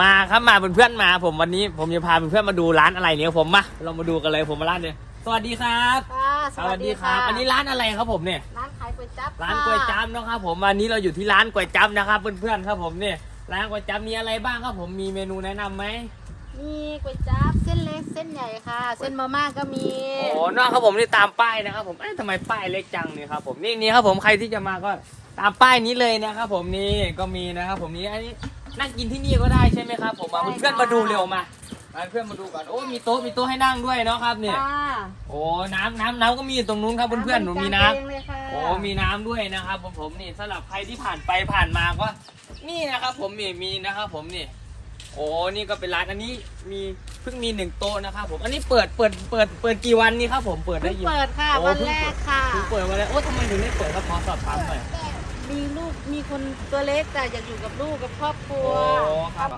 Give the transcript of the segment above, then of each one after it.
มาครับมาเป็นเพื่อนมา ผมวันนี้ผมจะพาเพื่อนๆมาดูร้านอะไรเนี่ยผมมาเรามาดูกันเลยผมมาร้านเนี่ยสวัสดีครับค่ะสวัสดีครับอันนี้ร้านอะไรครับผมเนี่ย ร้านขายก๋วยจั๊บร้านก๋วยจั๊บนะครับผมวันนี้เราอยู่ที่ร้านก๋วยจั๊บนะครับเพื่อนๆครับผมเนี่ยร้านก๋วยจั๊บมีอะไรบ้างครับผมมีเมนูแนะนำไหมมีก๋วยจั๊บเส้นเล็กเส้นใหญ่ค่ะ เส้นมาม่าก็มีโอ้นอกครับผมนี่ตามป้ายนะครับผมเอ๊ะทำไมป้ายเล็กจังเนี่ยครับผมนี่นี่ครับผมใครที่จะมาก็ตามป้ายนี้เลยนะครับผมนี่ก็มีนะครับผมนี่อันนี้ นั่งกินที่นี่ก็ได้ใช่ไหมครับผมมาเพื่อนๆมาดูเร็วมามาเพื่อนมาดูก่อนโอ้มีโต๊ะมีโต๊ะให้นั่งด้วยเนาะครับเนี่ยค่ะโอ้น้ำน้ำน้ำก็มีอยู่ตรงนู้นครับเพื่อนๆหนูมีน้ำเองเลยค่ะโอ้มีน้ำด้วยนะครับ ผมผมนี่สำหรับใครที่ผ่านไปผ่านมาก็นี่นะครับผมนี่มีนะครับ ผมนี่ โอ้นี่ก็เป็นร้านอันนี้มีเพิ่งมีหนึ่งโต๊ะนะครับ ผมอันนี้เปิดเปิดเปิดเปิดกี่วันนี่ครับผมเปิดเพิ่ได้งกี่เปิดค่ะโอ้วันเพิ่งแรเปิดกค่ะเพิ่งเปิดวันแรกโอ้ทำไมถึงได้เปิดครับขอสอบถามหน่อย มีลูกมีคนตัวเล็กแต่อยากอยู่กับลูกกับครอบครัว โอ้ครับ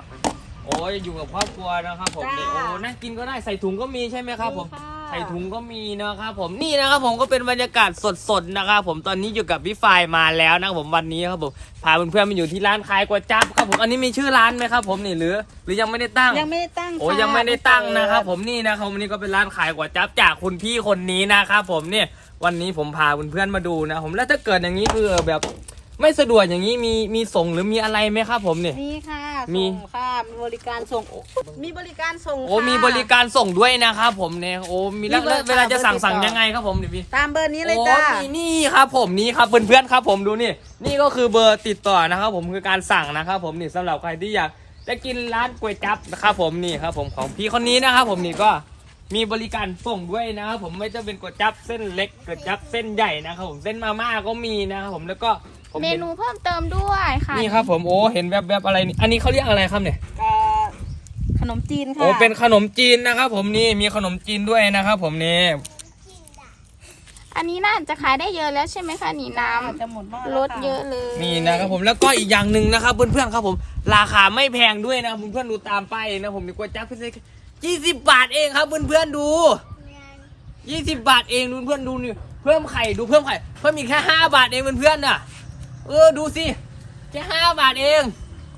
โอ้ยอยู่กับครอบครัวนะครับผมนี่จ้า โอ้นั่งกินก็ได้ใส่ถุงก็มีใช่ไหมครับผมมีค่ะใส่ถุงก็มีนะครับผมนี่นะครับผมก็เป็นบรรยากาศสดๆนะครับผมตอนนี้อยู่กับพี่ฟายมาแล้วนะครับผมวันนี้ครับผมพาเพื่อนๆมาอยู่ที่ร้านขายก๋วยจั๊บครับผมอันนี้มีชื่อร้านไหมครับผมนี่หรือ หรือยังไม่ได้ตั้ง ยังไม่ได้ตั้งโอ้ค่ะยังไม่ได้ตั้งนะครับผมนี่นะครับวันนี้ก็เป็นร้านขายก๋วยจั๊บจากคุณพี่คนนี้นะครับผมเนี่ยวันนี้ผมพาเพื่อนๆมาดูนะผมแล้วถ้าเกิดอย่างนี้คือแบบ ไม่สะดวกอย่างนี้มีมีส่งหรือมีอะไรไหมครับผมเนี่ย มีค่ะมี ส่งค่ะมีบริการส่งมีบริการส่งโอ้ค่ะ มีบริการส่งด้วยนะครับผมเนี่ยโอ้มีแล้วมีเบอร์แล้วเวลาจะสั่งเบอร์ติดต่อ สั่งยังไงครับผมเดี๋ยวพี่ ตามเบอร์นี้เลยโอ้จ้ามีนี่ครับผมนี่ครับเพื่อนๆครับผมดูนี่ นี่ก็คือเบอร์ติดต่อนะครับ ผมคือการสั่งนะครับ ผมนี่สำหรับใครที่อยากจะกินร้านก๋วยจั๊บนะครับผมนี่ครับ ผมของพี่คนนี้นะครับผมนี่ก็มีบริการส่งด้วยนะครับผมไม่จะเป็นก๋วยจั๊บเส้นเล็กก๋วยจั๊บเส้นใหญ่นะครับผมเส้นมาม่าก็มีนะครับผมแล้วก็ ผมเมเห็นนูเพิ่มเติมด้วยค่ะนี่ครับผมโอ้เห็นแวบๆอะไรนี่อันนี้เขาเรียกอะไรครับเนี่ยเอ่อขนมจีนค่ะโอ้เป็นขนมจีนนะครับ ผมนี่มีขนมจีนด้วยนะครับ ผมนี่อันนี้น่าจะขายได้เยอะแล้วใช่ไหมคะนี่น้จะหมดบ้านำแวลดค่เยอะเลยนี่นะครับผมแล้วก็อีกอย่างหนึ่งนะครับ เพื่อนๆครับผม ราคาไม่แพงด้วยนะครับเพื่อนๆดูตามป้ายเองนะผมนี่ก๋วยจั๊บพิเศษยี่สิบบาทเองครับเพื่อนๆดูยี่สิบบาทเองดูเพื่อนๆดูนี่เพิ่มไข่ดูเพิ่มไข่เพิ่มอีกแค่ห้าบาทเองเพื่อนๆน่ะ เออดูสิแค่ห้าบาทเอง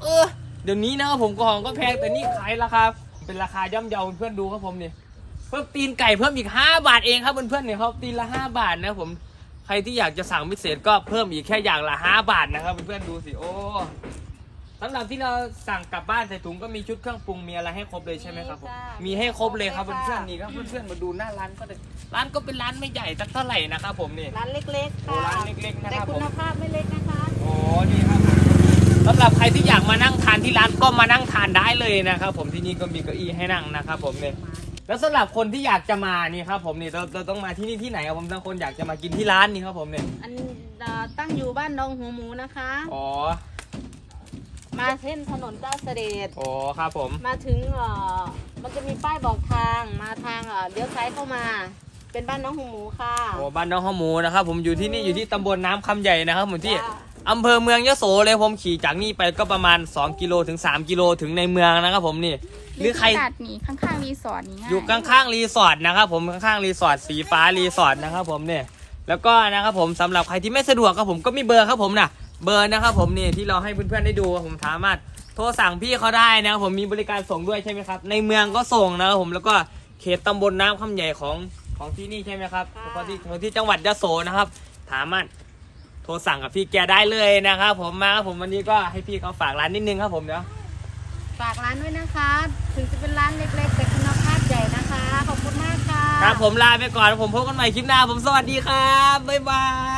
เออ เดี๋ยวนี้นะครับผมของก็แพงแต่นี่ขายราคาเป็นราคาย่อมเยาเพื่อนดูครับผมเนี่ยเพิ่มตีนไก่เพิ่มอีกห้าบาทเองครับเพื่อนๆเนี่ยเขาตีนละห้าบาทนะผมใครที่อยากจะสั่งพิเศษก็เพิ่มอีกแค่อย่างละห้าบาทนะครับเพื่อนๆดูสิโอ้ สำหรับที่เราสั่งกลับบ้านใส่ถุงก็มีชุดเครื่องปรุงมีอะไรให้ครบเลยใช่ไหมครับผมมีให้ครบเลยครับเพื่อนๆนี่ครับเพื่อนๆมาดูหน้าร้านก็เลยร้านก็เป็นร้านไม่ใหญ่สักเท่าไหร่นะครับผมนี่ ร้านเล็กๆ โอ้ค่ะร้านเล็กๆนะแต่ครับคุผมณภาพไม่เล็กนะคะโอ้ดีครับสำหรับใครที่อยากมานั่งทานที่ร้านก็มานั่งทานได้เลยนะครับผมที่นี่ก็มีเก้าอี้ให้นั่งนะครับผมเนี่ย แล้วสำหรับคนที่อยากจะมานี่ครับผมนี่เราเราต้องมาที่นี่ที่ไหนครับผมถ้าคนอยากจะมากินที่ร้านนี่ครับผมเนี่ยอันเอ่อตั้งอยู่บ้านดองหัวหมูนะคะ อ๋อ มาเส้นถนนเจ้าเสด็จอ๋อครับผม มาถึงเอ่อมันจะมีป้ายบอกทางมาทางเอ่อเลี้ยวซ้ายเข้ามา เป็นบ้านน้องหัวหมูค่ะโอ้บ้านน้องข้าวหมูนะครับผมอยู่ที่นี่อยู่ที่ตำบลน้ำคำใหญ่นะครับผมที่ จ้าอำเภอเมืองยโสเลยผมขี่จากนี่ไปก็ประมาณ 2 กิโลถึง 3 กิโลถึงในเมืองนะครับผมนี่หรือใครพิกัดนี่ข้างๆรีสอร์ทนี่ง่ายอยู่ข้างๆรีสอร์ทนะครับผมข้างๆรีสอร์ทสีฟ้ารีสอร์ทนะครับผมเนี่ยแล้วก็นะครับผมสำหรับใครที่ไม่สะดวกครับผมก็มีเบอร์ครับผมนะ เบอร์นะครับผมนี่ที่เราให้เพื่อนๆได้ดูผมสามารถโทรสั่งพี่เขาได้นะครับผมมีบริการส่งด้วยใช่ไหมครับ ในเมืองก็ส่งนะครับผมแล้วก็เขตตำบลน้ำคำใหญ่ของของที่นี่ใช่ไหมครับค่ะของที่ของที่จังหวัดยโสนะครับสามารถโทรสั่งกับพี่แกได้เลยนะครับผมมาครับผมวันนี้ก็ให้พี่เขาฝากร้านนิดนึงครับผมเดี๋ยวฝากร้านด้วยนะคะ ถึงจะเป็นร้านเล็กๆ แต่คุณภาพใหญ่นะคะ ขอบคุณมากค่ะ ครับผมลาไปก่อนผมพบกันใหม่คลิปหน้าผมสวัสดีครับ บ๊ายบาย